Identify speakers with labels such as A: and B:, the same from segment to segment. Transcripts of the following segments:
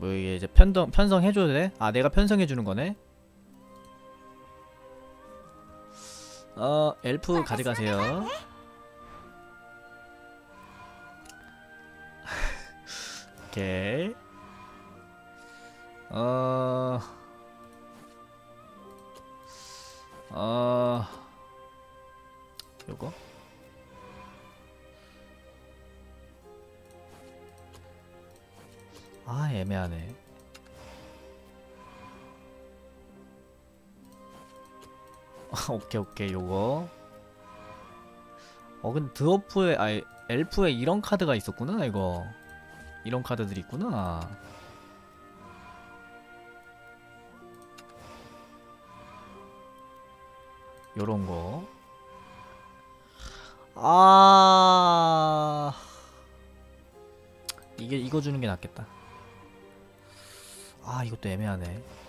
A: 뭐 이게 이제 편성 편성 해줘도 돼? 아 내가 편성해 주는 거네. 어 엘프 가져가세요. 오케이. 어. 어. 요거. 아 애매하네. 오케이 오케이 요거. 어 근데 드워프에 아니 엘프에 이런 카드가 있었구나 이거. 이런 카드들이 있구나. 요런 거. 아. 이게 이거 주는 게 낫겠다. 아, 이것도 애매하네.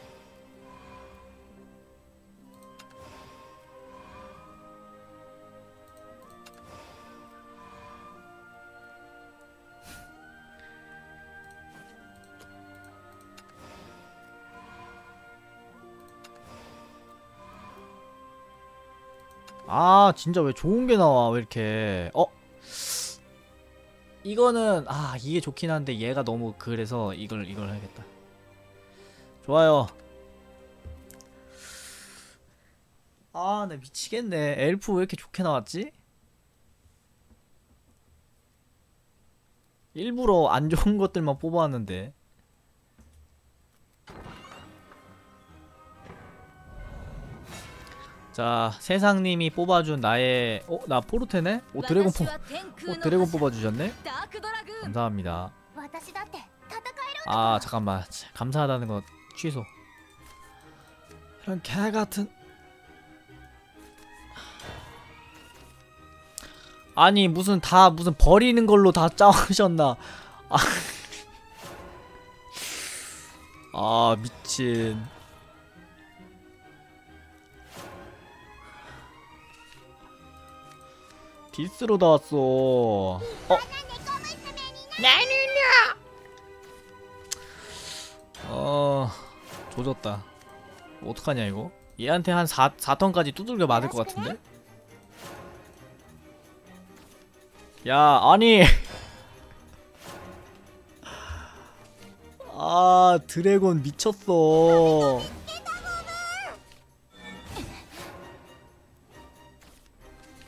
A: 아 진짜 왜 좋은 게 나와 왜 이렇게. 어? 이거는 아 이게 좋긴 한데 얘가 너무 그래서 이걸 이걸 해야겠다 좋아요 아 나 미치겠네 엘프 왜 이렇게 좋게 나왔지? 일부러 안 좋은 것들만 뽑아왔는데 자 세상님이 뽑아준 나의 어? 나 포르테네? 오 어, 드래곤 뽑... 오 드래곤 뽑아주셨네? 감사합니다 아 잠깐만 감사하다는 것 취소. 이런 개같은. 아니 무슨 다 무슨 버리는 걸로 다 짜오셨나? 아, 아 미친. 디스로 다 왔어. 어? 어 조졌다. 어떡하냐 이거? 얘한테 한 4, 4턴까지 두들겨 맞을 것 같은데? 야 아니. 아 드래곤 미쳤어.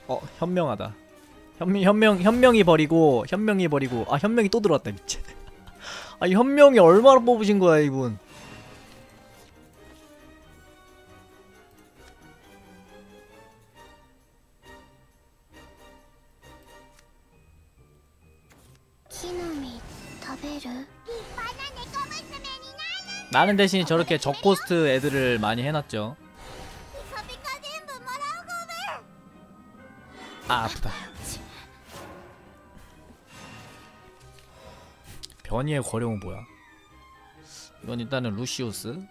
A: 어 현명하다. 현명 현명 현명이 버리고 현명이 버리고. 아 현명이 또 들어왔다 미친. 아 현명이 얼마나 뽑으신 거야 이분 나는 대신 저렇게 저코스트 애들을 많이 해놨죠. 아 아프다. 변이의 거령은 뭐야? 이건 일단은 루시우스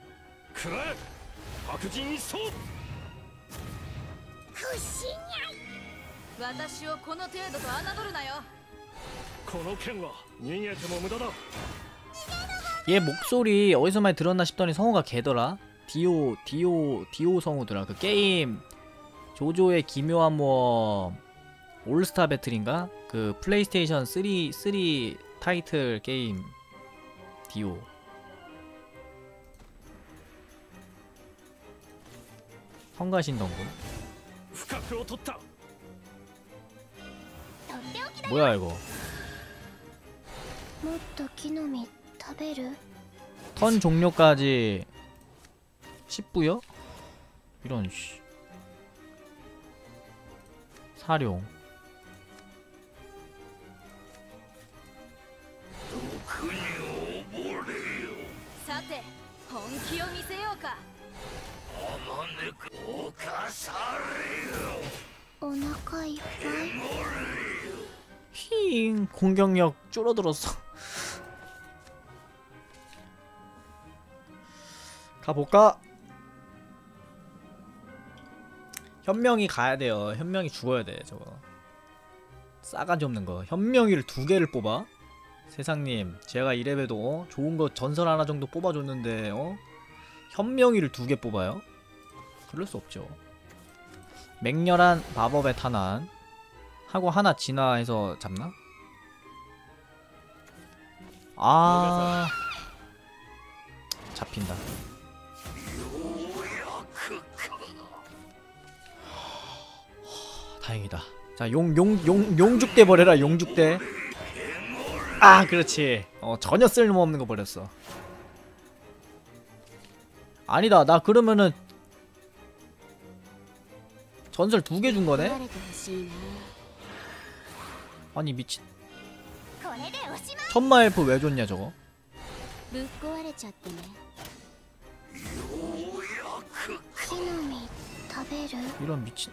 A: 얘 목소리 어디서 많이 들었나 싶더니 성우가 개더라. 디오 디오 디오 성우더라. 그 게임. 조조의 기묘한 모험. 올스타 배틀인가? 그 플레이스테이션 3 3 타이틀 게임. 디오. 헝가신던군 뭐야 이거? 턴 종료까지 10부요? 이런 씨. 사룡. 힝 공격력 줄어들었어. 가볼까? 현명이 가야 돼요 현명이 죽어야 돼 저거 싸가지 없는 거 현명이를 두 개를 뽑아? 세상님 제가 이래봬도 좋은 거 전설 하나 정도 뽑아줬는데 어? 현명이를 두 개 뽑아요? 그럴 수 없죠 맹렬한 마법의 탄환 하고 하나 진화해서 잡나? 아 잡힌다 다행이다. 자 용 용 용 용죽대 버려라 용죽대. 아 그렇지. 어 전혀 쓸모없는 거 버렸어. 아니다 나 그러면은 전설 두 개 준 거네? 아니 미친. 천마 엘프 왜 줬냐 저거? 이런 미친.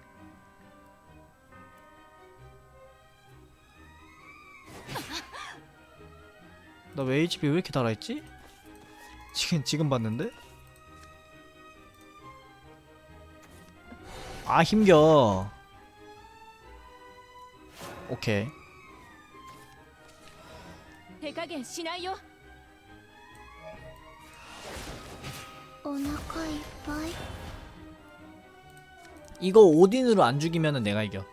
A: 나 왜 HP 왜 이렇게 달아있지? 지금 지금 봤는데? 아 힘겨 오케이
B: 手加減しないよお腹いっぱい
A: 이거 오딘으로 안 죽이면은 내가 이겨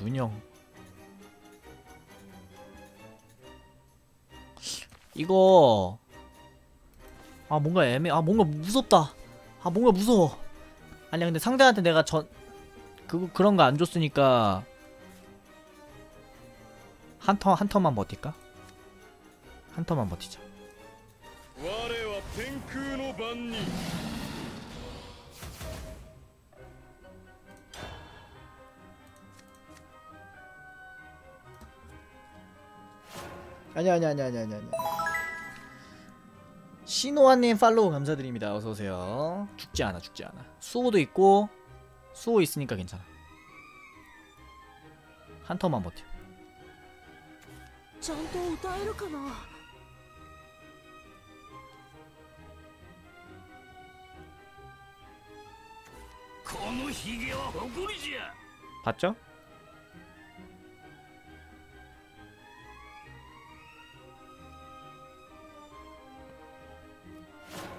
A: 균형 이거 아 뭔가 애매 아 뭔가 무섭다 아 뭔가 무서워 아니야 근데 상대한테 내가 전 그거 그런 거 안 줬으니까 한 턴 한 턴만 버틸까? 한 턴만 버티자. 아니 아니 아니 아니 아니 아니 신호아님 팔로우 감사드립니다. 어서오세요. 죽지 않아 죽지 않아. 수호도 있고 수호 있으니까 괜찮아. 한 턴만 버텨. 봤죠?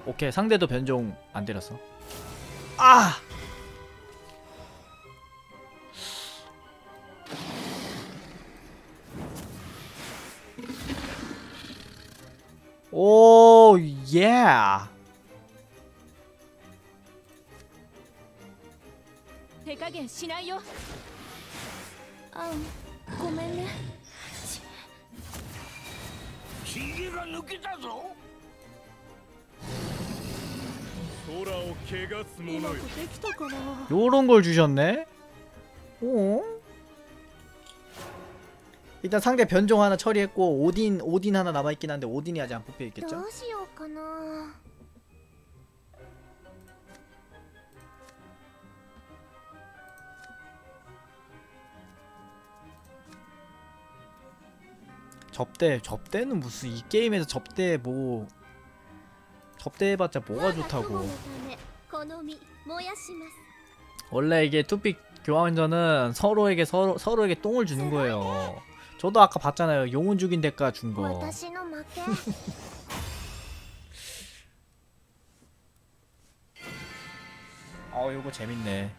A: 오케이 상대도 변종 안 때렸어 아! 오, 예.
C: 대가게 시나요? 아, 고맙네.
B: 기계가 느끼다
A: 요런 걸 주셨네? 오? 일단 상대 변종 하나 처리했고 오딘 오딘 하나 남아있긴 한데 오딘이 아직 안 뽑혀있겠죠? 접대 접대는 무슨 이 게임에서 접대 뭐 접대해봤자 뭐가 좋다고. 원래 이게 투픽 교환전은 서로에게 서로, 서로에게 똥을 주는 거예요. 저도 아까 봤잖아요. 용운 죽인 대가 준거. 어 이거 재밌네.